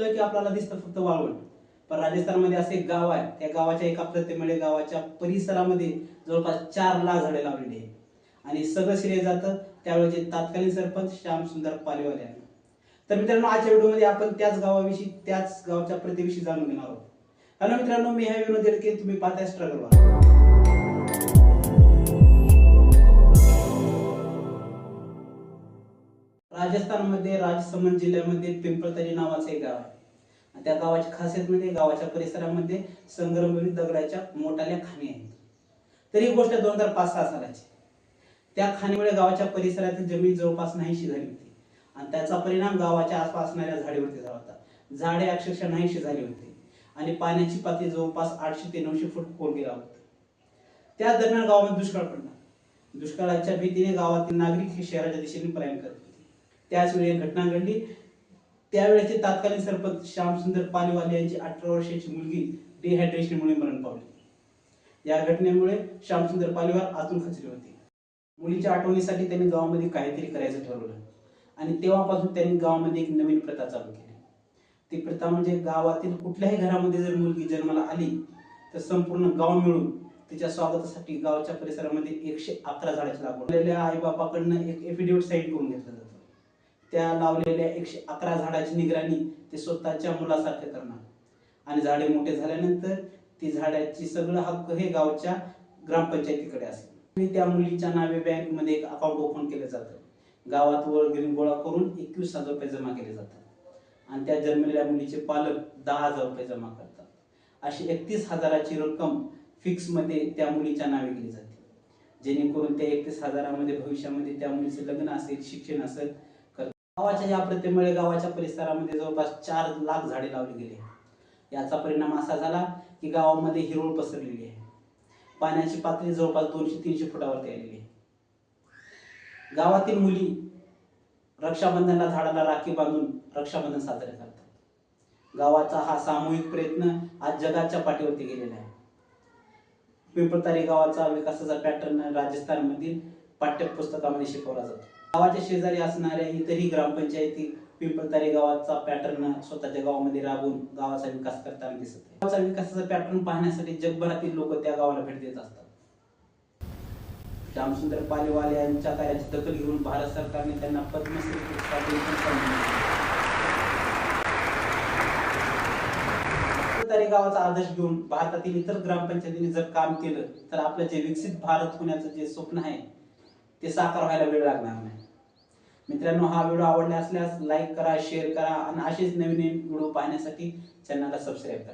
म्हटलं की आपल्याला दिसतं फक्त वाळवंट. पण राजस्थानमध्ये असं एक गाव आहे. त्या गावाच्या एका प्रतिमेळे गावाच्या परिसरामध्ये जवळपास चार लाख झाडे लावलेली आहे आणि सगळं श्रेय जातं. त्यावेळेचे तात्कालीन सरपंच श्याम सुंदर पालेवाले यांना. तर मित्रांनो आजच्या व्हिडिओमध्ये आपण त्याच गावाविषयी त्याच गावच्या प्रतिविषयी जाणून घेणार आहोत. हॅलो मित्रांनो मी ह्या विनोद की तुम्ही पाहताय स्ट्रगल राजस्थानमध्ये राजसमंद जिल्ह्यामध्ये पिंपळतरी नावाचं एक गाव आहे. त्या गावाची खासियत म्हणजे गावाच्या परिसरामध्ये संग्रमवित दगडाच्या मोठाल्या खाणी आहेत. तर ही गोष्ट दोन हजार पाच सहा सालाची त्या खाणीमुळे गावाच्या परिसरातील जमीन जवळपास नाहीशी झाली होती. आणि त्याचा परिणाम गावाच्या आसपास असणाऱ्या झाडीवरती झाला होता. झाडे अक्षरशः नाहीशी झाली होती. आणि पाण्याची पातळी जवळपास आठशे ते नऊशे फूट खोल गेला होता. त्या दरम्यान गावामध्ये दुष्काळ पडला. दुष्काळाच्या भीतीने गावातील नागरिक हे शहराच्या दिशेने पलायन करत होते. त्याच वेळी घटना घडली. त्यावेळेचे तात्कालीन सरपंच श्यामसुंदर पालीवाले यांची अठरा वर्षाची मुलगी डिहायड्रेशनमुळे मरण पावली. या घटनेमुळे श्यामसुंदर पालेवार आतून खचले होते. मुलीच्या आठवणीसाठी त्यांनी गावामध्ये काहीतरी करायचं ठरवलं आणि तेव्हापासून त्यांनी गावामध्ये एक नवीन प्रथा चालू केली. ती प्रथा म्हणजे गावातील कुठल्याही घरामध्ये जर मुलगी जन्माला आली तर संपूर्ण गाव मिळून तिच्या स्वागतासाठी गावच्या परिसरामध्ये एकशे अकरा झाडाची लागवड. आई बापाकडनं एक एफिडेव्हिट साईन करून घेतलं जातं. त्या लावलेल्या एकशे अकरा झाडाची निगराणी ते स्वतःच्या मुलासारखे करणार. आणि झाडे मोठे झाल्यानंतर ती झाडाची सगळं हक्क हे गावच्या ग्रामपंचायतीकडे असेल. आणि त्या मुलीच्या नावे बँकमध्ये एक अकाउंट ओपन केलं जातं. गावात वर्गणी गोळा करून एकवीस हजार रुपये जमा केले जातात. आणि त्या जन्मलेल्या मुलीचे पालक दहा हजार रुपये जमा करतात. अशी एकतीस हजाराची रक्कम फिक्समध्ये त्या मुलीच्या नावे केली जाते. जेणेकरून त्या एकतीस हजारामध्ये भविष्यामध्ये त्या मुलीचं लग्न असेल शिक्षण असेल गावाच्या या प्रतिमुळे गावाच्या परिसरामध्ये जवळपास चार लाख झाडे लावली गेली याचा परिणाम असा झाला की गावामध्ये हिरवळ पसरलेली आहे. पाण्याची पातळी जवळपास दोनशे तीनशे फुटावरती आलेली आहे. गावातील मुली रक्षाबंधनला झाडाला राखी बांधून रक्षाबंधन साजरे करतात. गावाचा हा सामूहिक प्रयत्न आज जगाच्या पाठीवरती गेलेला आहे. पिंपळतारी गावाचा विकासाचा पॅटर्न राजस्थानमधील पाठ्यपुस्तकामध्ये शिकवला जातो. गावाच्या शेजारी असणाऱ्या इतरही ग्रामपंचायती पिंपळतारी गावाचा पॅटर्न स्वतःच्या गावामध्ये राबवून गावाचा विकास करताना दिसत आहे. गावाचा विकासाचा पॅटर्न पाहण्यासाठी जगभरातील लोक त्या गावाला भेट देत असतात. श्यामसुंदर पालेवाले यांच्या कार्याची दखल घेऊन भारत सरकारने त्यांना पद्मश्री पुरस्कार गावाचा आदर्श घेऊन भारतातील इतर ग्रामपंचायतीने जर काम केलं तर आपलं जे विकसित भारत होण्याचं जे स्वप्न आहे ते साकार व्हायला वेळ लागणार नाही. मित्रांनो हा व्हिडिओ आवडला असल्यास लाईक करा शेअर करा आणि असेच नवीन नवीन व्हिडिओ पाहण्यासाठी चॅनलला सबस्क्राईब करा.